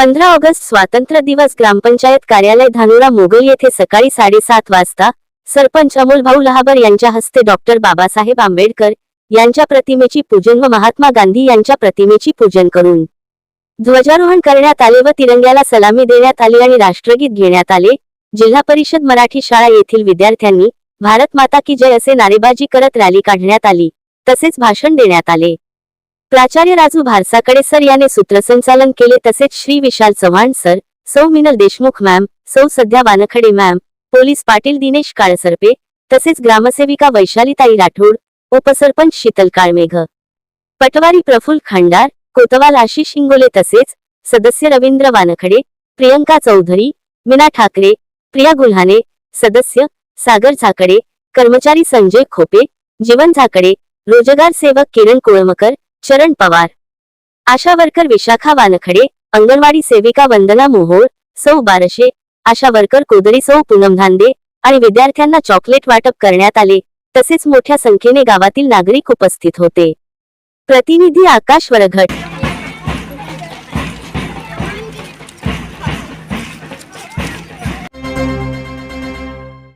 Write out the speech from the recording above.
पंधरा ऑगस्ट स्वातंत्र्य दिवस ग्रामपंचायत कार्यालय धानुरा मोगल येथे सकाळी साडेसात वाजता सरपंच अमोल भाऊ लहाबर यांच्या हस्ते डॉक्टर बाबासाहेब आंबेडकर यांच्या प्रतिमेची पूजन व महात्मा गांधी यांच्या प्रतिमेची पूजन करून ध्वजारोहण करण्यात आले व तिरंग्याला सलामी देण्यात आली आणि राष्ट्रगीत घेण्यात आले. जिल्हा परिषद मराठी शाळा येथील विद्यार्थ्यांनी भारत माता की जय असे नारेबाजी करत रॅली काढण्यात आली. तसेच भाषण देण्यात आले. प्राचार्य राजू भारसाकडे सर याने सूत्रसंचालन केले तसेच श्री विशाल चव्हाण सर सौ मिनल देशमुख मॅम सौ सध्या वानखडे मॅम पोलीस पाटील दिनेश काळसर्पे तसेच ग्रामसेविका वैशालीताई राठोड उपसरपंच शीतल काळमेघ. पटवारी प्रफुल खांडार कोतवाल आशिष इंगोले तसेच सदस्य रवींद्र वानखडे प्रियंका चौधरी मीना ठाकरे प्रिया गुल्हाने सदस्य सागर झाकडे कर्मचारी संजय खोपे जीवन झाकडे रोजगार सेवक किरण कोळमकर चरण पवार. आशा वर्कर विशाखा वानखडे अंगणवाडी सेविका वंदना मोहोळ सौ बारशे आशा वर्कर कोदरी सौ पूनम धांदे आणि विद्यार्थ्यांना चॉकलेट वाटप करण्यात आले तसेच मोठ्या संख्येने गावातील नागरिक उपस्थित होते. प्रतिनिधी आकाश वरघट